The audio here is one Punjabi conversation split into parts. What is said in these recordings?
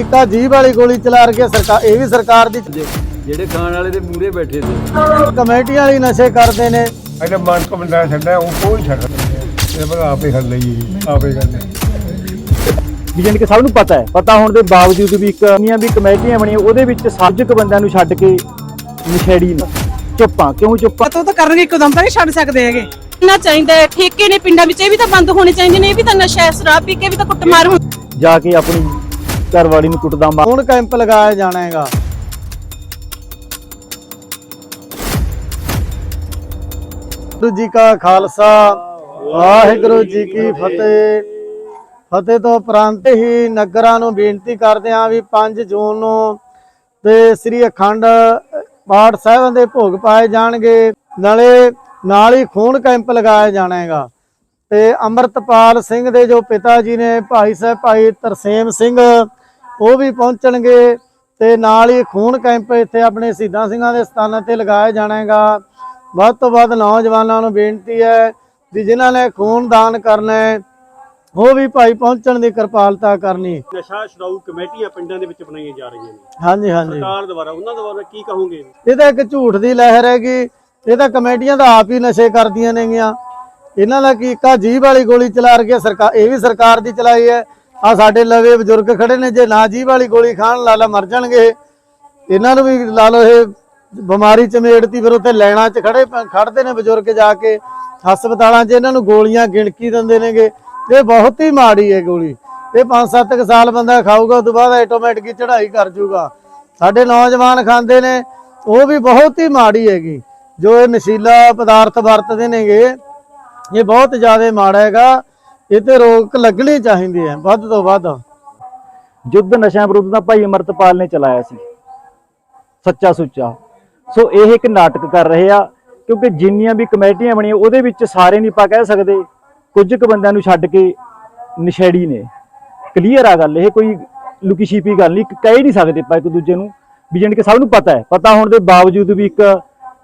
ਇੱਕਾ ਜੀਭ ਵਾਲੀ ਗੋਲੀ ਚਲਾ ਕੇ ਸਰਕਾਰ ਇਹ ਵੀ ਸਰਕਾਰ ਦੀ ਜਿਹੜੇ ਖਾਣ ਵਾਲੇ ਦੇ ਮੂਹਰੇ ਬੈਠੇ ਸੀ। ਕਮੇਟੀਆਂ ਵਾਲੀ ਨਸ਼ੇ ਕਰਦੇ ਨੇ। ਇਹਨੇ ਮਨ ਕੋ ਬੰਦਾ ਛੱਡਿਆ ਉਹ ਕੋਈ ਛੱਡ ਇਹ ਬਗਾ ਆਪੇ ਹੱਲ ਲਈ ਆਪੇ ਗੱਲ ਵੀ ਜਾਣੀ ਕਿ ਸਭ ਨੂੰ ਪਤਾ ਹੈ ਪਤਾ ਹੋਣ ਦੇ ਬਾਵਜੂਦ ਵੀ ਇੱਕ ਇੰਨੀਆਂ ਵੀ ਕਮੇਟੀਆਂ ਬਣੀਆਂ ਉਹਦੇ ਵਿੱਚ ਸਾਜਕ ਬੰਦਿਆਂ ਨੂੰ ਛੱਡ ਕੇ ਨਸ਼ੇੜੀ ਨੇ। ਚੁੱਪਾਂ ਕਿਉਂ ਚੁੱਪਾਂ? ਪਤਾ ਤਾਂ ਕਰਨਗੇ ਇੱਕਦਮ ਤਾਂ ਨਹੀਂ ਛੱਡ ਸਕਦੇ ਹੈਗੇ। ਨਾ ਚਾਹੀਦਾ ਹੈ ਠੇਕੇ ਨੇ ਪਿੰਡਾਂ ਵਿੱਚ ਇਹ ਵੀ ਤਾਂ ਬੰਦ ਹੋਣੇ ਚਾਹੀਦੇ ਨੇ ਇਹ ਵੀ ਤਾਂ ਨਸ਼ਾ ਹੈ, ਸ਼ਰਾਬ ਪੀ ਕੇ ਵੀ ਤਾਂ ਕੁੱਟਮਾਰ ਹੁੰਦੀ ਜਾ ਕੇ ਆਪਣੀ ਘਰਵਾਲੀ ਨੂੰ ਕੁੱਟਦਾ ਮਾਰ ਹੁਣ ਕੈਂਪ ਲਗਾਇਆ ਜਾਣਾ ਹੈਗਾ। ਵਾਹਿਗੁਰੂ ਜੀ ਕਾ ਖਾਲਸਾ, ਵਾਹਿਗੁਰੂ ਜੀ ਕੀ ਫਤਿਹ। ਫਤਿਹ ਤੋਂ ਉਪਰੰਤ ਹੀ ਨਗਰਾਂ ਨੂੰ ਬੇਨਤੀ ਕਰਦੇ ਹਾਂ ਵੀ 5 ਜੂਨ ਨੂੰ ਤੇ ਸ੍ਰੀ ਅਖੰਡ ਪਾਠ ਸਾਹਿਬ ਦੇ ਭੋਗ ਪਾਏ ਜਾਣਗੇ। ਨਾਲੇ ਨਾਲ ਹੀ ਖੂਨ ਕੈਂਪ ਲਗਾਇਆ ਜਾਣਾ ਹੈਗਾ। ਤੇ ਅੰਮ੍ਰਿਤਪਾਲ ਸਿੰਘ ਦੇ ਜੋ ਪਿਤਾ ਜੀ ਨੇ, ਭਾਈ ਸਾਹਿਬ ਭਾਈ ਤਰਸੇਮ ਸਿੰਘ ਉਹ ਵੀ ਪਹੁੰਚਣਗੇ ਤੇ ਨਾਲ ਹੀ ਖੂਨ ਕੈਂਪ ਇੱਥੇ ਆਪਣੇ ਸ਼ਹੀਦਾਂ ਸਿੰਘਾਂ ਦੇ ਸਥਾਨਾਂ ਤੇ ਲਗਾਇਆ ਜਾਣਾ ਹੈਗਾ ਵੱਧ ਤੋਂ ਵੱਧ ਨੌਜਵਾਨਾਂ ਨੂੰ ਬੇਨਤੀ ਹੈ ਵੀ ਜਿਨ੍ਹਾਂ ਨੇ ਖੂਨ ਦਾਨ ਕਰਨਾ ਹੈ ਉਹ ਵੀ ਭਾਈ ਪਹੁੰਚਣ ਦੀ ਕਿਰਪਾਲਤਾ ਕਰਨੀ। ਨਸ਼ਾ ਛਡਾਊ ਕਮੇਟੀਆਂ ਪਿੰਡਾਂ ਦੇ ਵਿੱਚ ਬਣਾਈਆਂ ਜਾ ਰਹੀਆਂ ਨੇ। ਹਾਂਜੀ ਹਾਂਜੀ। ਸਰਕਾਰ ਦੁਆਰਾ ਉਹਨਾਂ ਦੁਆਰਾ ਕੀ ਕਹੋਗੇ? ਇਹ ਤਾਂ ਇੱਕ ਝੂਠ ਦੀ ਲਹਿਰ ਹੈਗੀ। ਇਹ ਤਾਂ ਕਮੇਟੀਆਂ ਦਾ ਆਪ ਹੀ ਨਸ਼ੇ ਕਰਦੀਆਂ ਨੇਗੀਆਂ। ਇਹਨਾਂ ਦਾ ਕੀ ਇੱਕਾ ਜੀਭ ਵਾਲੀ ਗੋਲੀ ਚਲਾ ਕੇ ਸਰਕਾਰ ਇਹ ਵੀ ਸਰਕਾਰ ਦੀ ਚਲਾਈ ਹੈ। ਆ ਸਾਡੇ ਲਵੇ ਬਜ਼ੁਰਗ ਖੜੇ ਨੇ, ਜੇ ਨਾ ਜੀਭ ਵਾਲੀ ਗੋਲੀ ਖਾਣ, ਲਾਲਾ ਮਰ ਜਾਣਗੇ ਇਹਨਾਂ ਨੂੰ ਵੀ ਲਾ ਲਓ ਇਹ ਬਿਮਾਰੀ ਚਮੇੜਤੀ, ਫਿਰ ਉੱਥੇ ਲੈਣਾ 'ਚ ਖੜੇ ਖੜਦੇ ਨੇ ਬਜ਼ੁਰਗ ਜਾ ਕੇ। ਹਸਪਤਾਲਾਂ 'ਚ ਇਹਨਾਂ ਨੂੰ ਗੋਲੀਆਂ ਗਿਣਕੀ ਦਿੰਦੇ ਨੇਗੇ। ਇਹ ਬਹੁਤ ਹੀ ਮਾੜੀ ਹੈ ਗੋਲੀ। ਇਹ 5-7 ਸਾਲ ਬੰਦਾ ਖਾਊਗਾ, ਉਸ ਤੋਂ ਬਾਅਦ ਆਟੋਮੈਟਿਕ ਹੀ ਚੜ੍ਹਾਈ ਕਰ ਜੂਗਾ। ਸਾਡੇ ਨੌਜਵਾਨ ਖਾਂਦੇ ਨੇ, ਉਹ ਵੀ ਬਹੁਤ ਹੀ ਮਾੜੀ ਹੈਗੀ। ਜੋ ਇਹ ਨਸ਼ੀਲਾ ਪਦਾਰਥ ਵਰਤਦੇ ਨੇਗੇ, ਇਹ ਬਹੁਤ ਜ਼ਿਆਦਾ ਮਾੜਾ ਹੈਗਾ। ਇਹ ਤੇ ਰੋਕ ਲੱਗਣੀ ਚਾਹੀਦੀ ਹੈ, ਵੱਧ ਤੋਂ ਵੱਧ। ਯੁੱਧ ਨਸ਼ਿਆਂ ਵਿਰੁੱਧ ਤਾਂ ਭਾਈ ਅਮਰਤਪਾਲ ਨੇ ਚਲਾਇਆ ਸੀ। ਸੱਚਾ ਸੁੱਚਾ। ਸੋ ਇਹ ਇੱਕ ਨਾਟਕ ਕਰ ਰਹੇ ਆ, ਕਿਉਂਕਿ ਜਿੰਨੀਆਂ ਵੀ ਕਮੇਟੀਆਂ ਬਣੀਆਂ, ਉਹਦੇ ਵਿੱਚ ਸਾਰੇ ਨਹੀਂ ਆਪਾਂ ਕਹਿ ਸਕਦੇ। ਕੁਝ ਕੁ ਬੰਦਿਆਂ ਨੂੰ ਛੱਡ ਕੇ ਨਸ਼ੇੜੀ ਨੇ। ਕਲੀਅਰ ਆ ਗੱਲ, ਇਹ ਕੋਈ ਲੁਕੀ ਛਿਪੀ ਗੱਲ ਨਹੀਂ ਕਹਿ ਹੀ ਨਹੀਂ ਸਕਦੇ ਆਪਾਂ ਇੱਕ ਦੂਜੇ ਨੂੰ, ਵੀ ਜਾਣੀ ਕਿ ਸਭ ਨੂੰ ਪਤਾ ਹੈ। ਪਤਾ ਹੋਣ ਦੇ ਬਾਵਜੂਦ ਵੀ ਇੱਕ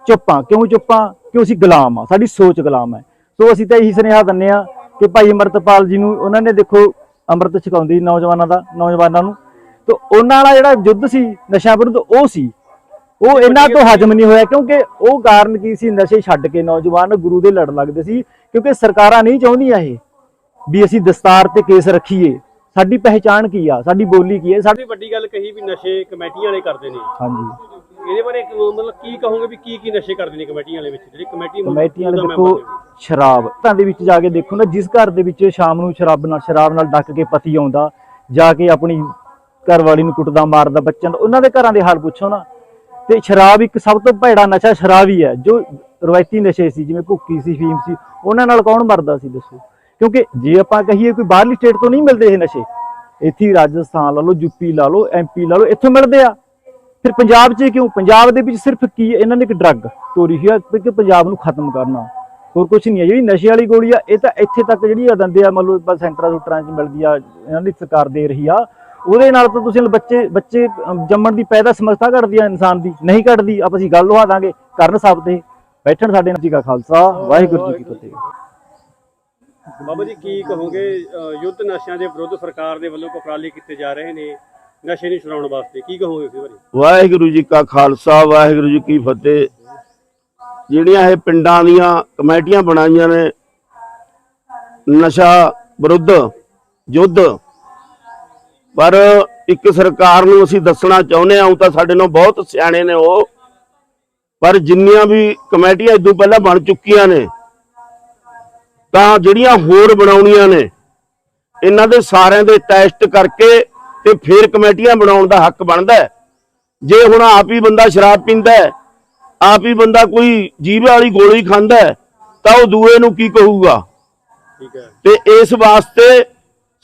ਚੁੱਪਾਂ ਕਿਉਂ ਚੁੱਪਾਂ ਕਿਉਂ ਅਸੀਂ ਗੁਲਾਮ ਆ? ਸਾਡੀ ਸੋਚ ਗੁਲਾਮ ਹੈ। ਸੋ ਅਸੀਂ ਤਾਂ ਇਹੀ ਸੁਨੇਹਾ ਦਿੰਨੇ ਆ ਕਿ ਭਾਈ ਅਮਰਤਪਾਲ ਜੀ ਨੂੰ ਉਹਨਾਂ ਨੇ ਦੇਖੋ ਅੰਮ੍ਰਿਤ ਛਕਾਉਂਦੀ ਨੌਜਵਾਨਾਂ ਦਾ ਨੌਜਵਾਨਾਂ ਨੂੰ। ਤੇ ਉਹਨਾਂ ਵਾਲਾ ਜਿਹੜਾ ਯੁੱਧ ਸੀ ਨਸ਼ਾ ਵਿਰੁੱਧ ਉਹ ਸੀ। ਉਹ ਇਹਨਾਂ ਤੋਂ ਹਜਮ ਨਹੀਂ ਹੋਇਆ ਕਿਉਂਕਿ ਉਹ ਕਾਰਨ ਕੀ ਸੀ? ਨਸ਼ੇ ਛੱਡ ਕੇ ਨੌਜਵਾਨ ਗੁਰੂ ਦੇ ਲੜ ਲੱਗਦੇ ਸੀ ਕਿਉਂਕਿ ਸਰਕਾਰਾਂ ਨਹੀਂ ਚਾਹੁੰਦੀਆਂ ਇਹ ਵੀ ਅਸੀਂ ਦਸਤਾਰ ਤੇ ਕੇਸ ਰੱਖੀਏ। ਸਾਡੀ ਪਹਿਚਾਣ ਕੀ ਆ? ਸਾਡੀ ਬੋਲੀ ਕੀ ਹੈ ਸਾਡੀ ਵੱਡੀ ਗੱਲ ਕਹੀ ਵੀ ਨਸ਼ੇ ਕਮੇਟੀਆਂ ਵਾਲੇ ਕਰਦੇ ਨੇ। ਹਾਂਜੀ। ਇਹਦੇ ਬਾਰੇ ਇੱਕ ਮਤਲਬ ਕੀ ਕਹੋਗੇ ਵੀ ਕੀ ਕੀ ਨਸ਼ੇ ਕਰਦੇ ਨੇ ਕਮੇਟੀਆਂ ਵਾਲੇ ਵਿੱਚ? ਜਿਹੜੀ ਕਮੇਟੀ ਕਮੇਟੀਆਂ ਵਾਲੇ ਉਹਦਾ ਦੇਖੋ ਨੇ। ਸ਼ਰਾਬ ਤਾਂ ਦੇ ਵਿੱਚ ਜਾ ਕੇ ਦੇਖੋ ਨਾ ਜਿਸ ਘਰ ਦੇ ਵਿੱਚ ਸ਼ਾਮ ਨੂੰ ਸ਼ਰਾਬ ਨਾਲ ਸ਼ਰਾਬ ਨਾਲ ਡੱਕ ਕੇ ਪਤੀ ਆਉਂਦਾ ਜਾ ਕੇ ਆਪਣੀ ਘਰਵਾਲੀ ਨੂੰ ਕੁੱਟਦਾ ਮਾਰਦਾ ਬੱਚਿਆਂ ਦਾ ਉਹਨਾਂ ਦੇ ਘਰਾਂ ਦੇ ਹਾਲ ਪੁੱਛੋ ਨਾ। ਤੇ ਸ਼ਰਾਬ ਇੱਕ ਸਭ ਤੋਂ ਭੈੜਾ ਨਸ਼ਾ ਸ਼ਰਾਬ ਹੀ ਹੈ ਜੋ ਰਵਾਇਤੀ ਨਸ਼ੇ ਸੀ ਜਿਵੇਂ ਭੁੱਕੀ ਸੀ ਫੀਮ ਸੀ ਉਹਨਾਂ ਨਾਲ ਕੌਣ ਮਰਦਾ ਸੀ ਦੱਸੋ? ਕਿਉਂਕਿ ਜੇ ਆਪਾਂ ਕਹੀਏ ਕੋਈ ਬਾਹਰਲੀ ਸਟੇਟ ਤੋਂ ਨਹੀਂ ਮਿਲਦੇ ਇਹ ਨਸ਼ੇ ਇੱਥੇ ਰਾਜਸਥਾਨ ਲਾ ਲਓ ਯੂਪੀ ਲਾ ਲਓ ਐਮਪੀ ਲਾ ਲਓ ਇੱਥੋਂ ਮਿਲਦੇ ਆ। ਫਿਰ ਪੰਜਾਬ 'ਚ ਕਿਉਂ? ਪੰਜਾਬ ਦੇ ਵਿੱਚ ਸਿਰਫ ਕੀ ਇਹਨਾਂ ਨੇ ਇੱਕ ਡਰੱਗ ਤੋਰੀ ਹੋਈ ਆ ਕਿ ਪੰਜਾਬ ਨੂੰ ਖਤਮ ਕਰਨਾ। ਹੋਰ ਕੁਝ ਨਹੀਂ ਹੈ। ਜਿਹੜੀ ਨਸ਼ੇ ਵਾਲੀ ਗੋਲੀ ਆ, ਇਹ ਤਾਂ ਇੱਥੇ ਤੱਕ ਜਿਹੜੀ ਆ ਦਿੰਦੇ ਆ, ਮੰਨ ਬਸ ਸੈਂਟਰਾਂ ਸੂਟਰਾਂ 'ਚ ਮਿਲਦੀ ਆ, ਇਹਨਾਂ ਦੀ ਸਰਕਾਰ ਦੇ ਰਹੀ ਆ। ਉਹਦੇ ਨਾਲ ਤਾਂ ਤੁਸੀਂ ਬੱਚੇ ਬੱਚੇ ਜੰਮਣ ਦੀ ਪੈਦਾ ਸਮਰੱਥਾ ਘਟਦੀ ਆ ਇਨਸਾਨ ਦੀ, ਨਹੀਂ ਘਟਦੀ, ਆਪਾਂ ਅਸੀਂ ਗੱਲ ਲਵਾ ਦਾਂਗੇ। ਕਰਨ ਸਭ ਤੇ ਬੈਠਣ ਸਾਡੇ ਨਾਲ। ਜੀ ਕਾ ਖਾਲਸਾ, ਵਾਹਿਗੁਰੂ ਜੀ ਕੀ ਫਤਿਹ। ਬਾਬਾ ਜੀ, ਕੀ ਕਹੋਗੇ? ਯੁੱਧ ਨਸ਼ਿਆਂ ਦੇ ਵਿਰੁੱਧ ਸਰਕਾਰ ਦੇ ਵੱਲੋਂ ਉਪਰਾਲੇ ਕੀਤੇ ਜਾ ਰਹੇ ਨੇ। ਨਸ਼ੇ ਨੂੰ ਛੁਡਾਉਣ ਵਾਸਤੇ, ਕੀ ਕਹੋਗੇ ਇਸ ਬਾਰੇ ਵਾਹਿਗੁਰੂ ਜੀ ਕਾ ਖਾਲਸਾ, ਵਾਹਿਗੁਰੂ ਜੀ ਕੀ ਫਤਿਹ। ਜਿਹੜੀਆਂ ਇਹ ਪਿੰਡਾਂ ਦੀਆਂ ਕਮੇਟੀਆਂ ਬਣਾਈਆਂ ਨੇ, ਨਸ਼ਾ ਵਿਰੁੱਧ, ਯੁੱਧ, ਪਰ ਇੱਕ ਸਰਕਾਰ ਨੂੰ ਅਸੀਂ ਦੱਸਣਾ ਚਾਹੁੰਦੇ ਹਾਂ ਤਾਂ ਸਾਡੇ ਨਾਲ ਬਹੁਤ ਸਿਆਣੇ ਨੇ ਉਹ, ਪਰ ਜਿੰਨੀਆਂ ਵੀ ਕਮੇਟੀਆਂ ਇਦੋਂ ਪਹਿਲਾਂ ਬਣ ਚੁੱਕੀਆਂ ਨੇ, ਤਾਂ ਜਿਹੜੀਆਂ ਹੋਰ ਬਣਾਉਣੀਆਂ ਨੇ, ਇਹਨਾਂ ਦੇ ਸਾਰਿਆਂ ਦੇ ਟੈਸਟ ਕਰਕੇ ਤੇ ਫਿਰ ਕਮੇਟੀਆਂ ਬਣਾਉਣ ਦਾ ਹੱਕ ਬਣਦਾ ਜੇ ਹੁਣ ਆਪ ਹੀ ਬੰਦਾ ਸ਼ਰਾਬ ਪੀਂਦਾ ਆਪ ਹੀ ਬੰਦਾ ਕੋਈ ਜੀਭ ਵਾਲੀ ਗੋਲੀ ਖਾਂਦਾ ਤਾਂ ਉਹ ਦੂਏ ਨੂੰ ਕੀ ਕਹੂਗਾ? ਠੀਕ ਹੈ। ਤੇ ਇਸ ਵਾਸਤੇ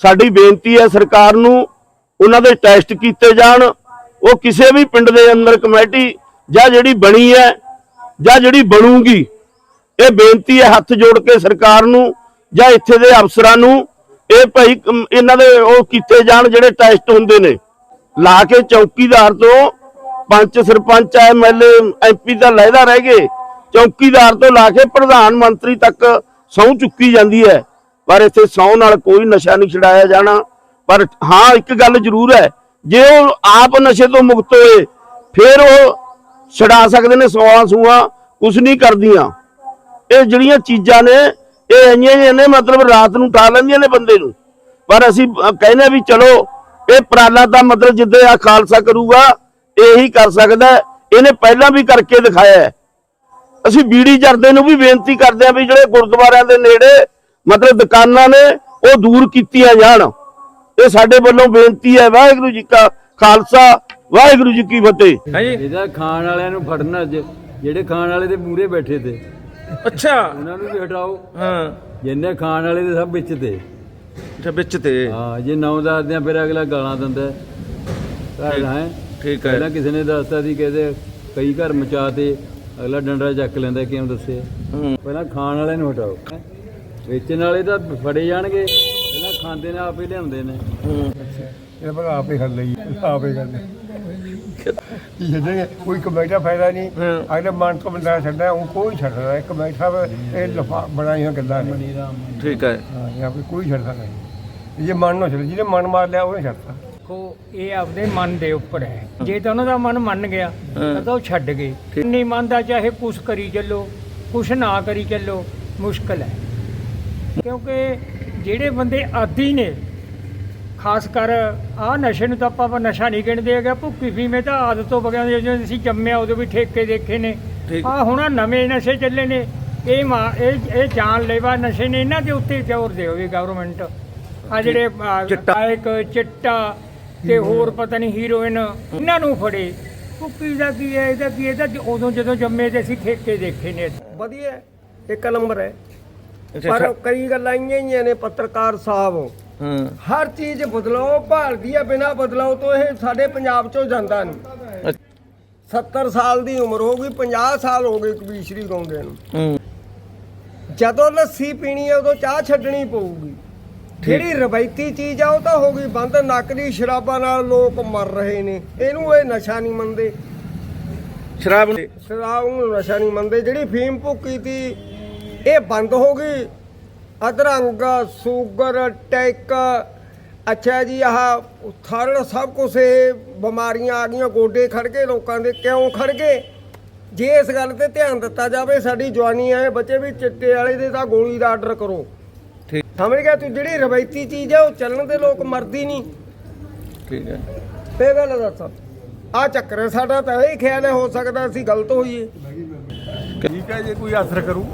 ਸਾਡੀ ਬੇਨਤੀ ਹੈ ਸਰਕਾਰ ਨੂੰ ਉਹਨਾਂ ਦੇ ਟੈਸਟ ਕੀਤੇ ਜਾਣ ਉਹ ਕਿਸੇ ਵੀ ਪਿੰਡ ਦੇ ਅੰਦਰ ਕਮੇਟੀ ਜਾਂ ਜਿਹੜੀ ਬਣੀ ਹੈ ਜਾਂ ਜਿਹੜੀ ਬਣੂਗੀ ਇਹ ਬੇਨਤੀ ਹੈ ਹੱਥ ਜੋੜ ਕੇ ਸਰਕਾਰ ਨੂੰ ਜਾਂ ਇੱਥੇ ਦੇ ਅਫਸਰਾਂ ਨੂੰ ਇਹ ਭਾਈ ਇਹਨਾਂ ਦੇ ਉਹ ਕੀਤੇ ਜਾਣ ਜਿਹੜੇ ਟੈਸਟ ਹੁੰਦੇ ਨੇ। ਲਾ ਕੇ ਚੌਕੀਦਾਰ ਤੋਂ ਪੰਚ ਸਰਪੰਚ ਐਮਐਲਏ ਐਮਪੀ ਦਾ ਲਹਿਦਾ ਰਹਿ ਗਏ। ਚੌਕੀਦਾਰ ਤੋਂ ਲਾ ਕੇ ਪ੍ਰਧਾਨ ਮੰਤਰੀ ਤੱਕ ਸਹੁੰ ਚੁੱਕੀ ਜਾਂਦੀ ਹੈ। ਪਰ ਇੱਥੇ ਸਹੁੰ ਨਾਲ ਕੋਈ ਨਸ਼ਾ ਨਹੀਂ ਛਡਾਇਆ ਜਾਣਾ। ਪਰ ਹਾਂ, ਇੱਕ ਗੱਲ ਜ਼ਰੂਰ ਹੈ। ਜੇ ਉਹ ਆਪ ਨਸ਼ੇ ਤੋਂ ਮੁਕਤ ਹੋਏ, ਫਿਰ ਉਹ ਛਡਾ ਸਕਦੇ ਨੇ ਸੌਆਂ ਸੂਆਂ ਕੁਛ ਨਹੀਂ ਕਰਦੀਆਂ। ਇਹ ਜਿਹੜੀਆਂ ਚੀਜ਼ਾਂ ਨੇ ਇਹ ਇੰਨੀਆਂ ਜਿਹੀਆਂ ਨੇ ਮਤਲਬ ਰਾਤ ਨੂੰ ਠਾ ਲੈਂਦੀਆਂ ਨੇ ਬੰਦੇ ਨੂੰ। ਪਰ ਅਸੀਂ ਕਹਿੰਦੇ ਵੀ ਚਲੋ ਇਹ ਪ੍ਰਾਲਾ ਤਾਂ ਮਤਲਬ ਜਿੱਦੇ ਆ ਖਾਲਸਾ ਕਰੂਗਾ ਇਹੀ ਕਰ ਸਕਦਾ ਹੈ। ਇਹਨੇ ਪਹਿਲਾਂ ਵੀ ਕਰਕੇ ਦਿਖਾਇਆ ਹੈ। ਅਸੀਂ ਬੀੜੀ ਜਰਦੇ ਨੂੰ ਵੀ ਬੇਨਤੀ ਕਰਦੇ ਆ ਵੀ ਜਿਹੜੇ ਗੁਰਦੁਆਰਿਆਂ ਦੇ ਨੇੜੇ ਮਤਲਬ ਦੁਕਾਨਾਂ ਨੇ ਉਹ ਦੂਰ ਕੀਤੀਆਂ ਜਾਣ। ਇਹ ਸਾਡੇ ਵੱਲੋਂ ਬੇਨਤੀ ਹੈ ਵਾਹਿਗੁਰੂ ਜੀ ਕਾ ਖਾਲਸਾ ਵਾਹਿਗੁਰੂ ਜੀ ਕੀ ਫਤਿਹ। ਇਹਦਾ ਖਾਣ ਵਾਲਿਆਂ ਨੂੰ ਫੜਨਾ ਜਿਹੜੇ ਖਾਣ ਵਾਲੇ ਦੇ ਮੂਰੇ ਬੈਠੇ ਤੇ। ਅੱਛਾ। ਉਹਨਾਂ ਨੂੰ ਵੀ ਹਟਾਓ। ਹਾਂ। ਜਿੰਨੇ ਖਾਣ ਵਾਲੇ ਦੇ ਸਭ ਵਿੱਚ ਤੇ। ਅੱਛਾ ਵਿੱਚ ਤੇ। ਹਾਂ ਜੇ ਨੌ ਦੱਸਦੇ ਆ ਫਿਰ ਅਗਲਾ ਗਾਲਾਂ ਦਿੰਦਾ ਹੈ। ਘਰ ਹੈ। ਠੀਕ ਹੈ। ਪਹਿਲਾਂ ਕਿਸੇ ਨੇ ਦੱਸਤਾ ਸੀ ਕਹਿੰਦੇ ਕਈ ਘਰ ਮਚਾ ਤੇ ਅਗਲਾ ਡੰਡਾ ਚੱਕ ਲੈਂਦਾ ਕਿਉਂ ਦੱਸੇ ਹੂੰ। ਪਹਿਲਾਂ ਖਾਣ ਵਾਲਿਆਂ ਨੂੰ ਹਟਾਓ। ਵੇਚਣ ਵਾਲੇ ਤਾਂ ਫੜੇ ਜਾਣਗੇ। ਪਹਿਲਾਂ ਖਾਂਦੇ ਨੇ ਆਪੇ ਲਿਆਉਂਦੇ ਨੇ। ਹੂੰ। ਇਹ ਬਗਾ ਆਪੇ ਹੱਲ ਲਈ ਆਪੇ ਗੱਲ ਜਿਹੜੇ ਕੋਈ ਕਮੇਟਾ ਫਾਇਦਾ ਨਹੀਂ ਅਗਲੇ ਮਨ ਤੋਂ ਬੰਦਾ ਛੱਡਦਾ ਉਹ ਕੋਈ ਛੱਡਦਾ ਇੱਕ ਕਮੇਟੀ ਸਾਹਿਬ ਇਹ ਲਫਾ ਬਣਾਈਆਂ ਗੱਲਾਂ ਨੇ। ਠੀਕ ਹੈ। ਹਾਂ ਕੋਈ ਕੋਈ ਛੱਡਦਾ ਨਹੀਂ। ਜੇ ਮਨ ਨੂੰ ਛੱਡ ਜਿਹਨੇ ਮਨ ਮਾਰ ਲਿਆ ਉਹਨੇ ਛੱਡਦਾ ਦੇਖੋ ਇਹ ਆਪਦੇ ਮਨ ਦੇ ਉੱਪਰ ਹੈ। ਜੇ ਤਾਂ ਉਹਨਾਂ ਦਾ ਮਨ ਮੰਨ ਗਿਆ ਤਾਂ ਉਹ ਛੱਡ ਗਏ। ਨਹੀਂ ਮੰਨਦਾ ਚਾਹੇ ਕੁਛ ਕਰੀ ਚੱਲੋ ਕੁਛ ਨਾ ਕਰੀ ਚੱਲੋ ਮੁਸ਼ਕਲ ਹੈ। ਕਿਉਂਕਿ ਜਿਹੜੇ ਬੰਦੇ ਆਦੀ ਨੇ ਖਾਸ ਕਰ ਆ ਨਸ਼ੇ ਨੂੰ ਤਾਂ ਆਪਾਂ ਨਸ਼ਾ ਨਹੀਂ ਗਿਣਦੇ ਹੈਗੇ ਭੁੱਕੀ ਫੀਮੇ ਤਾਂ ਆਦਤ ਤੋਂ ਬਗਿਆ ਜਦੋਂ ਅਸੀਂ ਜੰਮਿਆ ਉਦੋਂ ਵੀ ਠੇਕੇ ਦੇਖੇ ਨੇ। ਆ ਹੁਣ ਨਵੇਂ ਨਸ਼ੇ ਚੱਲੇ ਨੇ ਇਹ ਮਾਂ ਇਹ ਇਹ ਜਾਨ ਲੈਵਾ ਨਸ਼ੇ ਨੇ ਇਹਨਾਂ ਦੇ ਉੱਤੇ ਜ਼ੋਰ ਦੇਵੇ ਗਵਰਨਮੈਂਟ ਆ ਜਿਹੜੇ। ਇੱਕ ਚਿੱਟਾ। ਤੇ ਹੋਰ ਪਤਾ ਨਹੀਂ ਹੀਰੋਇਨ ਇਹਨਾਂ ਨੂੰ ਫੜੇ। ਭੁੱਕੀ ਦਾ ਕੀ ਹੈ ਇਹਦਾ ਕੀ ਹੈ? ਇਹਦਾ ਉਦੋਂ ਜਦੋਂ ਜੰਮੇ ਤੇ ਅਸੀਂ ਠੇਕੇ ਦੇਖੇ ਨੇ। ਵਧੀਆ ਇੱਕ ਨੰਬਰ ਹੈ। ਪਰ ਕਈ ਗੱਲਾਂ ਇੰਨੀਆਂ ਹੀ ਨੇ ਪੱਤਰਕਾਰ ਸਾਹਿਬ। ਹਾਂ। ਹਰ ਚੀਜ਼ ਬਦਲਾਓ ਭਾਲਦੀ ਹੈ ਬਿਨਾ ਬਦਲਾਓ ਤੋਂ ਇਹ ਸਾਡੇ ਪੰਜਾਬ ਚੋਂ ਜਾਂਦਾ ਨਹੀਂ। ਅੱਛਾ। 70 ਸਾਲ ਦੀ ਉਮਰ ਹੋ ਗਈ 50 ਸਾਲ ਹੋ ਗਏ ਕਬੀਸ਼ਰੀ ਗਾਉਂਦੇ ਨੂੰ। ਜਦੋਂ ਲੱਸੀ ਪੀਣੀ ਹੈ ਉਦੋਂ ਚਾਹ ਛੱਡਣੀ ਪਊਗੀ। ਜਿਹੜੀ ਰਵਾਇਤੀ ਚੀਜ਼ ਆ ਉਹ ਤਾਂ ਹੋ ਗਈ ਬੰਦ ਨਕਲੀ ਸ਼ਰਾਬਾਂ ਨਾਲ ਲੋਕ ਮਰ ਰਹੇ ਨੇ। ਇਹਨੂੰ ਇਹ ਨਸ਼ਾ ਨਹੀਂ ਮੰਨਦੇ। ਸ਼ਰਾਬ ਸ਼ਰਾਬ ਨੂੰ ਨਸ਼ਾ ਨਹੀਂ ਮੰਨਦੇ। ਜਿਹੜੀ ਫੀਮ ਭੁੱਕੀ ਤੀ ਇਹ ਬੰਦ ਹੋ ਗਈ। ਅਧਰੰਗ ਸ਼ੂਗਰ ਟੈਕ। ਅੱਛਾ ਜੀ ਆਹ ਥਰੜ ਸਭ ਕੁਝ ਇਹ ਬਿਮਾਰੀਆਂ ਆ ਗਈਆਂ ਗੋਡੇ ਖੜ ਗਏ ਲੋਕਾਂ ਦੇ ਕਿਉਂ ਖੜ ਗਏ? ਜੇ ਇਸ ਗੱਲ ਤੇ ਧਿਆਨ ਦਿੱਤਾ ਜਾਵੇ ਸਾਡੀ ਜਵਾਨੀ ਆਏ ਬੱਚੇ ਵੀ ਚਿੱਟੇ ਵਾਲੇ ਦੇ ਤਾਂ ਗੋਲੀ ਦਾ ਆਰਡਰ ਕਰੋ। ਠੀਕ। ਸਮਝ ਗਿਆ ਤੂੰ ਜਿਹੜੀ ਰਵਾਇਤੀ ਚੀਜ਼ ਹੈ ਉਹ ਚੱਲਣ ਦੇ ਲੋਕ ਮਰਦੀ ਨਹੀਂ ਠੀਕ ਹੈ ਇਹ ਗੱਲ ਦੱਸ ਆ ਚੱਕਰ ਹੈ ਸਾਡਾ ਤਾਂ ਇਹ ਖਿਆਲ ਹੈ ਹੋ ਸਕਦਾ ਅਸੀਂ ਗਲਤ ਹੋਈਏ। ਠੀਕ ਹੈ ਜੇ ਕੋਈ ਅਸਰ ਕਰੂ।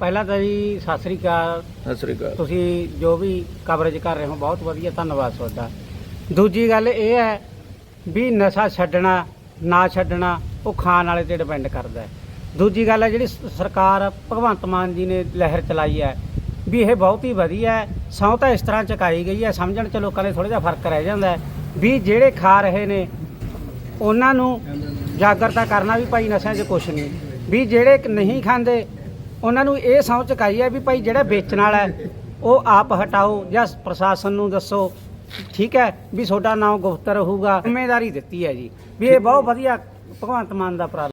ਪਹਿਲਾਂ ਤਾਂ ਜੀ ਸਤਿ ਸ੍ਰੀ ਅਕਾਲ। ਸਤਿ ਸ੍ਰੀ ਅਕਾਲ। ਤੁਸੀਂ ਜੋ ਵੀ ਕਵਰੇਜ ਕਰ ਰਹੇ ਹੋ ਬਹੁਤ ਵਧੀਆ ਧੰਨਵਾਦ ਤੁਹਾਡਾ। ਦੂਜੀ ਗੱਲ ਇਹ ਹੈ ਵੀ ਨਸ਼ਾ ਛੱਡਣਾ ਨਾ ਛੱਡਣਾ ਉਹ ਖਾਣ ਵਾਲੇ ਤੇ ਡਿਪੈਂਡ ਕਰਦਾ ਹੈ। ਦੂਜੀ ਗੱਲ ਹੈ ਜਿਹੜੀ ਸ- ਸਰਕਾਰ ਭਗਵੰਤ ਮਾਨ ਜੀ ਨੇ ਲਹਿਰ ਚਲਾਈ ਹੈ ਵੀ ਇਹ ਬਹੁਤ ਹੀ ਵਧੀਆ ਹੈ। ਸਹੁੰ ਤਾਂ ਇਸ ਤਰ੍ਹਾਂ ਚੁਕਾਈ ਗਈ ਹੈ ਸਮਝਣ ਚ ਲੋਕਾਂ ਦੇ ਥੋੜਾ ਜਿਹਾ ਫ਼ਰਕ ਰਹਿ ਜਾਂਦਾ ਹੈ ਵੀ ਜਿਹੜੇ ਖਾ ਰਹੇ ਨੇ ਉਹਨਾਂ ਨੂੰ ਜਾਗਰਤਾ ਕਰਨਾ ਵੀ ਭਾਈ ਨਸ਼ਿਆਂ 'ਚ ਕੁਛ ਨਹੀਂ। ਵੀ ਜਿਹੜੇ ਨਹੀਂ ਖਾਂਦੇ ਉਹਨਾਂ ਨੂੰ ਇਹ ਸਹੁੰ ਚੁਕਾਈ ਹੈ ਵੀ ਭਾਈ ਜਿਹੜਾ ਵੇਚਣ ਵਾਲਾ ਹੈ, ਉਹ ਆਪ ਹਟਾਓ ਜਾਂ ਪ੍ਰਸ਼ਾਸਨ ਨੂੰ ਦੱਸੋ, ਠੀਕ ਹੈ, ਵੀ ਤੁਹਾਡਾ ਨਾਮ ਗੁਪਤ ਰਹੂਗਾ। ਜ਼ਿੰਮੇਵਾਰੀ ਦਿੱਤੀ ਹੈ ਜੀ। ਵੀ ਇਹ ਬਹੁਤ ਵਧੀਆ ਭਗਵੰਤ ਮਾਨ ਦਾ ਉਪਰਾਲਾ